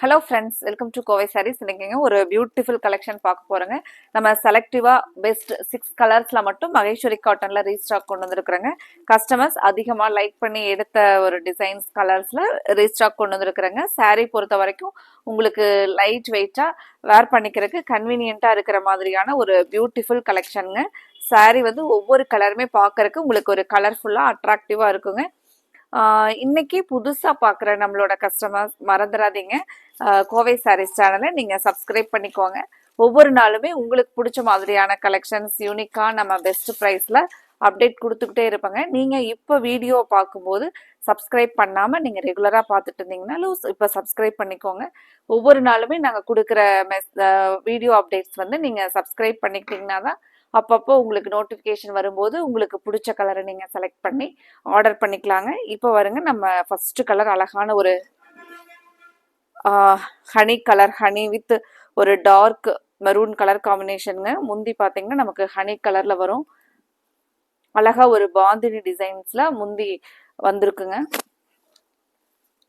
Hello friends welcome to Kovai sarees இன்னைக்குங்க ஒரு beautiful collection பார்க்க போகிறோங்க நம்ம செலக்டிவாக பெஸ்ட் சிக்ஸ் கலர்ஸில் மட்டும் மகேஸ்வரி காட்டனில் ரீஸ்டாக் கொண்டு வந்திருக்கிறோங்க. கஸ்டமர்ஸ் அதிகமாக லைக் பண்ணி எடுத்த ஒரு டிசைன்ஸ் கலர்ஸில் ரீஸ்டாக் கொண்டு வந்திருக்கிறோங்க. சாரீ பொறுத்த வரைக்கும் உங்களுக்கு லைட் வெயிட்டாக வேர் பண்ணிக்கிறதுக்கு கன்வீனியண்ட்டாக இருக்கிற மாதிரியான ஒரு பியூட்டிஃபுல் கலெக்ஷனுங்க சாரீ வந்து ஒவ்வொரு கலருமே பார்க்கறதுக்கு உங்களுக்கு ஒரு கலர்ஃபுல்லாக அட்ராக்டிவாக இருக்குங்க. இன்னைக்கு புதுசாக பார்க்குற நம்மளோட கஸ்டமர்ஸ் மறந்துடாதீங்க கோவை சாரீஸ் சேனலை நீங்கள் சப்ஸ்கிரைப் பண்ணிக்கோங்க. ஒவ்வொரு நாளுமே உங்களுக்கு பிடிச்ச மாதிரியான கலெக்ஷன்ஸ் யூனிக்காக நம்ம பெஸ்ட் ப்ரைஸில் அப்டேட் கொடுத்துக்கிட்டே இருப்பாங்க. நீங்கள் இப்போ வீடியோ பார்க்கும்போது சப்ஸ்கிரைப் பண்ணாமல் நீங்கள் ரெகுலராக பார்த்துட்டு இருந்தீங்கனாலும் இப்போ சப்ஸ்கிரைப் பண்ணிக்கோங்க. ஒவ்வொரு நாளுமே நாங்கள் கொடுக்குற மெஸ் வீடியோ அப்டேட்ஸ் வந்து நீங்கள் சப்ஸ்கிரைப் பண்ணிக்கிட்டீங்கன்னா தான் அப்பப்போ உங்களுக்கு நோட்டிஃபிகேஷன் வரும்போது உங்களுக்கு பிடிச்ச கலரை நீங்கள் செலக்ட் பண்ணி ஆர்டர் பண்ணிக்கலாங்க. இப்போ வருங்க நம்ம ஃபஸ்ட்டு கலர் அழகான ஒரு ஹனி கலர் ஹனி வித் ஒரு டார்க் மெரூன் கலர் காம்பினேஷனுங்க முந்தி பார்த்தீங்கன்னா நமக்கு ஹனி கலரில் வரும். அழகாக ஒரு பாந்தினி டிசைன்ஸில் முந்தி வந்திருக்குங்க.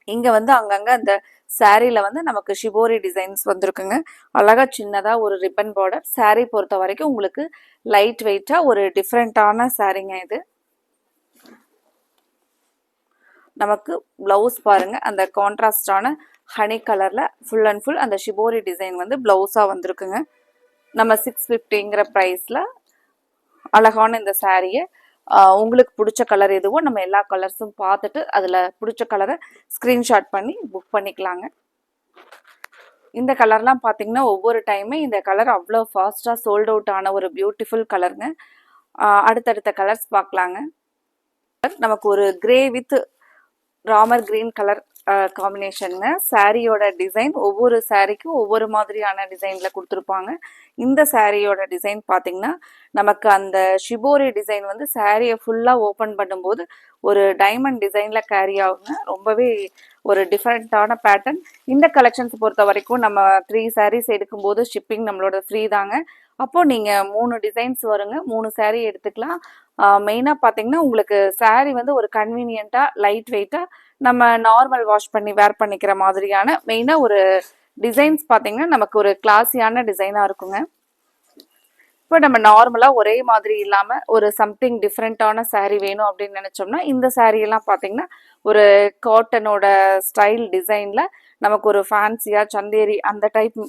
இங்க வந்து அங்கங்க அந்த சாரீல வந்து நமக்கு ஷிபோரி டிசைன்ஸ் வந்திருக்குங்க. அழகா சின்னதா ஒரு ரிப்பன் பார்டர் saree பொறுத்த வரைக்கும் உங்களுக்கு லைட் வெயிட்டா ஒரு டிஃப்ரெண்டான சாரீங்க இது. நமக்கு பிளவுஸ் பாருங்க. அந்த கான்ட்ராஸ்டான ஹனி கலர்ல ஃபுல் அண்ட் ஃபுல் அந்த ஷிபோரி டிசைன் வந்து பிளவுஸா வந்திருக்குங்க. நம்ம சிக்ஸ் ஃபிஃப்டிங்கிற ப்ரைஸ்ல அழகான இந்த சாரியை உங்களுக்கு பிடிச்ச கலர் எதுவோ நம்ம எல்லா கலர்ஸும் பார்த்துட்டு அதில் பிடிச்ச கலரை ஸ்க்ரீன்ஷாட் பண்ணி புக் பண்ணிக்கலாங்க. இந்த கலர்லாம் பார்த்தீங்கன்னா ஒவ்வொரு டைமே இந்த கலர் அவ்வளோ ஃபாஸ்ட்டாக சோல்ட் அவுட் ஆன ஒரு பியூட்டிஃபுல் கலருங்க அடுத்தடுத்த கலர்ஸ் பார்க்கலாங்க. நமக்கு ஒரு grey with Ramar green colour காம்பினேஷனுங்க சாரியோட டிசைன் ஒவ்வொரு சாரிக்கும் ஒவ்வொரு மாதிரியான டிசைனில் கொடுத்துருப்பாங்க. இந்த சாரியோட டிசைன் பார்த்தீங்கன்னா நமக்கு அந்த ஷிபோரி டிசைன் வந்து சாரியை ஃபுல்லாக ஓப்பன் பண்ணும்போது ஒரு டைமண்ட் டிசைனில் கேரி ஆகுங்க. ரொம்பவே ஒரு டிஃப்ரெண்ட்டான பேட்டர்ன் இந்த கலெக்ஷன்ஸ் பொறுத்த வரைக்கும் நம்ம த்ரீ சாரீஸ் எடுக்கும்போது ஷிப்பிங் நம்மளோட ஃப்ரீ தாங்க. அப்போது நீங்கள் மூணு டிசைன்ஸ் வருங்க. மூணு saree எடுத்துக்கலாம். மெயினாக பார்த்தீங்கன்னா உங்களுக்கு சாரீ வந்து ஒரு கன்வீனியண்ட்டாக லைட் வெயிட்டாக நம்ம நார்மல் வாஷ் பண்ணி வேர் பண்ணிக்கிற மாதிரியான மெயினாக ஒரு டிசைன்ஸ் பார்த்தீங்கன்னா நமக்கு ஒரு கிளாஸியான டிசைனாக இருக்குங்க. இப்போ நம்ம நார்மலாக ஒரே மாதிரி இல்லாமல் ஒரு சம்திங் டிஃப்ரெண்ட்டான சேரீ வேணும் அப்படின்னு நினச்சோம்னா இந்த saree பார்த்தீங்கன்னா ஒரு காட்டனோட ஸ்டைல் டிசைனில் நமக்கு ஒரு ஃபேன்சியாக சந்தேரி அந்த டைப்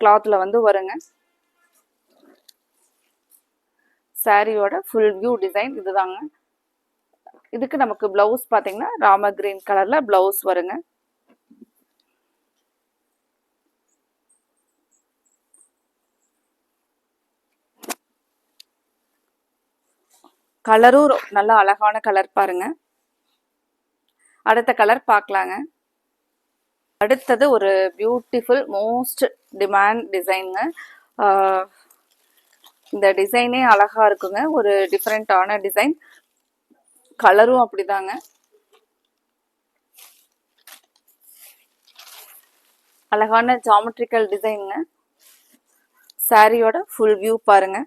கிளாத்தில் வந்து வருங்க. சாரியோட ஃபுல் வியூ டிசைன் இதுதாங்க. இதுக்கு நமக்கு ப்ளவுஸ் பார்த்தீங்கன்னா ராம கிரீன் கலரில் ப்ளவுஸ் வருங்க. கலரும் நல்லா நல்ல அழகான கலர் பாருங்க. அடுத்த கலர் பார்க்கலாங்க அடுத்தது ஒரு பியூட்டிஃபுல் மோஸ்ட் டிமாண்ட் டிசைனுங்க இந்த டிசைனே அழகா இருக்குங்க. ஒரு டிஃப்ரெண்டான டிசைன் கலரும் அப்படிதாங்க. அழகான ஜாமெட்ரிக்கல் டிசைனுங்க சாரியோட ஃபுல் வியூ பாருங்க.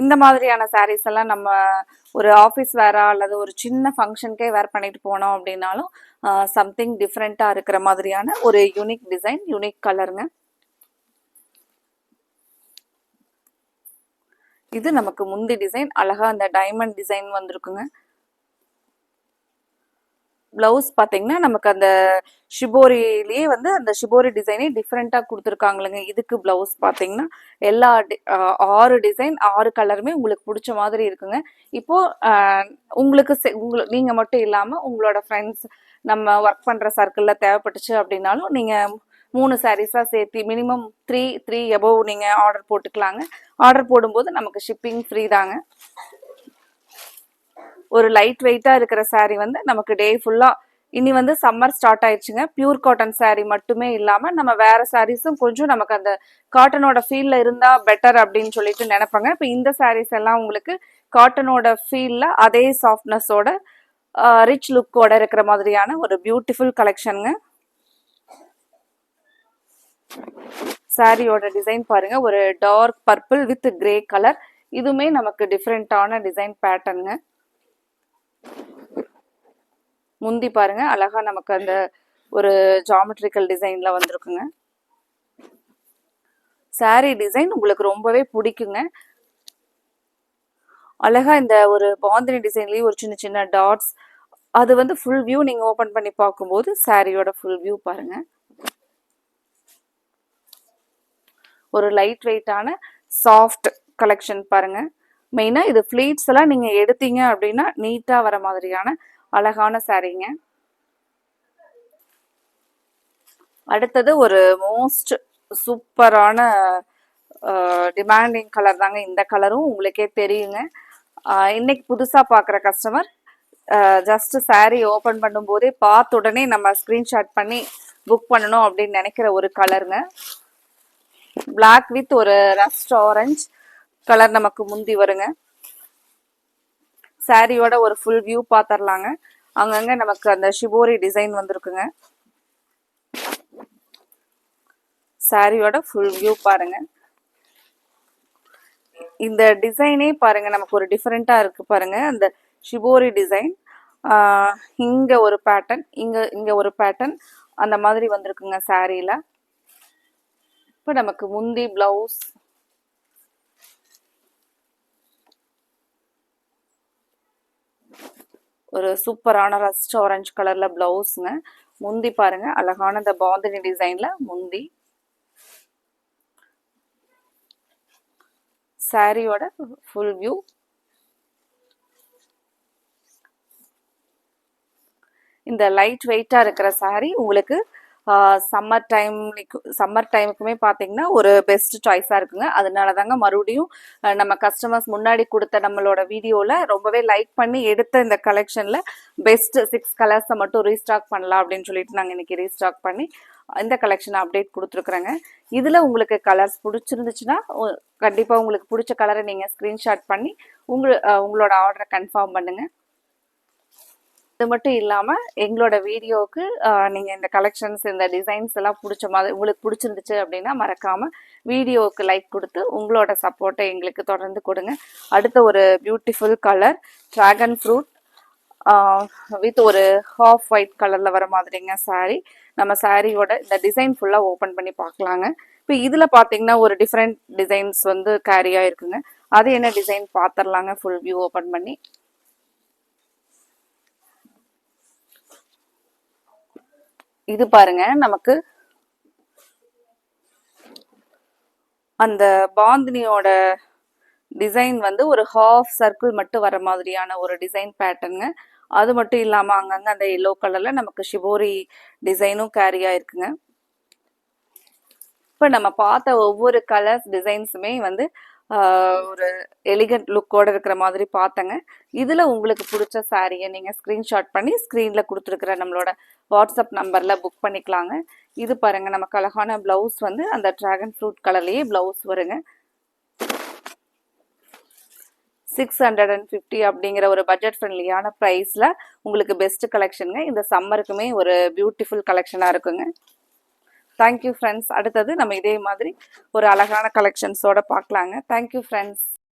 இந்த மாதிரியான சாரீஸ் எல்லாம் நம்ம ஒரு ஆஃபீஸ் வேற அல்லது ஒரு சின்ன ஃபங்க்ஷனுக்கே வேர் பண்ணிட்டு போனோம் அப்படின்னாலும் சம்திங் டிஃப்ரெண்ட்டாக இருக்கிற மாதிரியான ஒரு யூனிக் டிசைன் யூனிக் கலருங்க இது நமக்கு முந்தி டிசைன் அழகா அந்த டைமண்ட் டிசைன் வந்திருக்குங்க. பிளவுஸ் பார்த்தீங்கன்னா நமக்கு அந்த ஷிபோரிலேயே வந்து அந்த ஷிபோரி டிசைனே டிஃப்ரெண்ட்டாக கொடுத்துருக்காங்களுங்க. இதுக்கு பிளவுஸ் பார்த்தீங்கன்னா எல்லா ஆறு டிசைன் ஆறு கலருமே உங்களுக்கு பிடிச்ச மாதிரி இருக்குங்க. இப்போது உங்களுக்கு செ- உங்களு நீங்கள் மட்டும் இல்லாமல் உங்களோட ஃப்ரெண்ட்ஸ் நம்ம ஒர்க் பண்ணுற சர்க்கிளில் தேவைப்பட்டுச்சு அப்படின்னாலும் நீங்கள் மூணு சாரீஸாக சேர்த்து மினிமம் த்ரீ த்ரீ எபோவ் நீங்கள் ஆர்டர் போட்டுக்கலாங்க. ஆர்டர் போடும்போது நமக்கு ஷிப்பிங் ஃப்ரீ தாங்க. ஒரு லைட் வெயிட்டாக இருக்கிற சாரீ வந்து நமக்கு டே ஃபுல்லாக இனி வந்து சம்மர் ஸ்டார்ட் ஆயிடுச்சுங்க. பியூர் காட்டன் சாரீ மட்டுமே இல்லாமல் நம்ம வேற சாரீஸும் கொஞ்சம் நமக்கு அந்த காட்டனோட ஃபீல்ல இருந்தால் பெட்டர் அப்படின்னு சொல்லிட்டு நினைப்பாங்க. இப்போ இந்த சாரீஸ் எல்லாம் உங்களுக்கு காட்டனோட ஃபீல்ல அதே சாஃப்ட்னஸோட ரிச் லுக்கோட இருக்கிற மாதிரியான ஒரு பியூட்டிஃபுல் கலெக்ஷனுங்க சாரியோட டிசைன் பாருங்க. ஒரு dark purple with grey colour. இதுவுமே நமக்கு டிஃப்ரெண்ட்டான டிசைன் பேட்டர்னுங்க. முந்தி பாருங்க. அழகா நமக்கு அந்த ஒரு ஜாமெட்ரிக்கல் டிசைன்ல வந்திருக்குங்க. சாரி டிசைன் உங்களுக்கு ரொம்பவே பிடிக்குங்க. அழகா இந்த ஒரு பாந்தினி டிசைன்லயும் ஒரு சின்ன சின்ன டாட்ஸ். அது வந்து ஃபுல் வியூ நீங்க ஓபன் பண்ணி பார்க்கும்போது சாரியோட ஃபுல் வியூ பாருங்க. ஒரு லைட் வெயிட்டான சாஃப்ட் கலெக்ஷன் பாருங்கள் மெயினாக இது ஃப்ளீட்ஸ் எல்லாம் நீங்கள் எடுத்தீங்க அப்படின்னா நீட்டாக வர மாதிரியான அழகான சாரீங்க அடுத்தது ஒரு மோஸ்ட் சூப்பரான டிமாண்டிங் கலர் தாங்க இந்த கலரும் உங்களுக்கே தெரியுங்க. இன்னைக்கு புதுசாக பார்க்குற கஸ்டமர் ஜஸ்ட் சாரீ ஓப்பன் பண்ணும்போதே பார்த்த உடனே நம்ம ஸ்க்ரீன்ஷாட் பண்ணி புக் பண்ணணும் அப்படின்னு நினைக்கிற ஒரு கலருங்க பிளாக் வித் ஒரு ரஸ்ட் ஆரஞ்ச் கலர் நமக்கு முந்தி வருங்க. சாரியோட ஒரு ஃபுல் வியூ பார்த்துடலாங்க அங்கங்க நமக்கு அந்த ஷிபோரி டிசைன் வந்திருக்குங்க. சாரியோட ஃபுல் வியூ பாருங்க. இந்த டிசைனே பாருங்க நமக்கு ஒரு டிஃப்ரெண்டா இருக்கு பாருங்க. அந்த ஷிபோரி டிசைன் இங்க ஒரு பேட்டர்ன் இங்க இங்க ஒரு பேட்டர்ன் அந்த மாதிரி வந்திருக்குங்க சாரியில இப்போ நமக்கு முந்தி பிளவுஸ் ஒரு சூப்பரான ரஸ்ட் ஆரஞ்சு கலரில் ப்ளவுஸுங்க முந்தி பாருங்க அழகான இந்த பாந்தினி டிசைனில் முந்தி. சாரியோட ஃபுல் வியூ இந்த லைட் வெயிட்டாக இருக்கிற சாரி உங்களுக்கு சம்மர் டைம்லிக்கு சம்மர் டைமுக்குமே பார்த்தீங்கன்னா ஒரு பெஸ்ட் சாய்ஸாக இருக்குங்க. அதனால தாங்க மறுபடியும் நம்ம கஸ்டமர்ஸ் முன்னாடி கொடுத்த நம்மளோட வீடியோவில் ரொம்பவே லைக் பண்ணி எடுத்த இந்த கலெக்ஷனில் பெஸ்ட் சிக்ஸ் கலர்ஸை மட்டும் ரீஸ்டாக் பண்ணலாம் அப்படின்னு சொல்லிட்டு நாங்கள் இன்றைக்கி ரீஸ்டாக் பண்ணி இந்த கலெக்ஷனை அப்டேட் கொடுத்துருக்குறேங்க. இதில் உங்களுக்கு கலர்ஸ் பிடிச்சிருந்துச்சுன்னா கண்டிப்பாக உங்களுக்கு பிடிச்ச கலரை நீங்கள் ஸ்க்ரீன்ஷாட் பண்ணி உங்கள் உங்களோட ஆர்டரை கன்ஃபார்ம் பண்ணுங்கள் அது மட்டும் இல்லாமல் எங்களோட வீடியோவுக்கு நீங்கள் இந்த கலெக்ஷன்ஸ் இந்த டிசைன்ஸ் எல்லாம் பிடிச்ச மாதிரி உங்களுக்கு பிடிச்சிருந்துச்சு அப்படின்னா மறக்காமல் வீடியோவுக்கு லைக் கொடுத்து உங்களோட சப்போர்ட்டை எங்களுக்கு தொடர்ந்து கொடுங்க. அடுத்த ஒரு beautiful colour dragon fruit with ஒரு ஹாஃப் ஒயிட் கலரில் வர மாதிரிங்க சாரீ நம்ம சாரியோட இந்த டிசைன் ஃபுல்லாக ஓப்பன் பண்ணி பார்க்கலாங்க. இப்போ இதில் பார்த்தீங்கன்னா ஒரு டிஃப்ரெண்ட் டிசைன்ஸ் வந்து கேரி இருக்குங்க அது என்ன டிசைன் பார்த்துடலாங்க ஃபுல் வியூ ஓப்பன் பண்ணி. இது பாருங்க நமக்கு அந்த பாந்தினியோட டிசைன் வந்து ஒரு ஹாஃப் சர்க்கிள் மட்டும் வர மாதிரியான ஒரு டிசைன் பேட்டர்னுங்க அது மட்டும் இல்லாம அங்கங்கே அந்த எல்லோ கலர்ல நமக்கு ஷிபோரி டிசைனும் கேரி ஆயிருக்குங்க. இப்போ நம்ம பார்த்த ஒவ்வொரு கலர்ஸ் டிசைன்ஸுமே வந்து ஒரு எலிகண்ட் லுக்கோட இருக்கிற மாதிரி பார்த்தங்க. இதில் உங்களுக்கு பிடிச்ச சாரியை நீங்கள் ஸ்க்ரீன்ஷாட் பண்ணி ஸ்க்ரீனில் கொடுத்துருக்குற நம்மளோட வாட்ஸ்அப் நம்பரில் புக் பண்ணிக்கலாங்க. இது பாருங்க நமக்கு அழகான ப்ளவுஸ் வந்து அந்த ட்ராகன் ஃப்ரூட் கலர்லேயே ப்ளவுஸ் வருங்க. சிக்ஸ் ஹண்ட்ரட் அண்ட் ஃபிஃப்டி அப்படிங்கிற ஒரு பட்ஜெட் ஃப்ரெண்ட்லியான ப்ரைஸில் உங்களுக்கு பெஸ்ட் கலெக்ஷனுங்க இந்த சம்மருக்குமே ஒரு பியூட்டிஃபுல் கலெக்ஷனாக இருக்குங்க. தேங்க்யூ ஃப்ரெண்ட்ஸ் அடுத்தது நம்ம இதே மாதிரி ஒரு அழகான கலெக்ஷன்ஸோட பார்க்கலாங்க. Thank you friends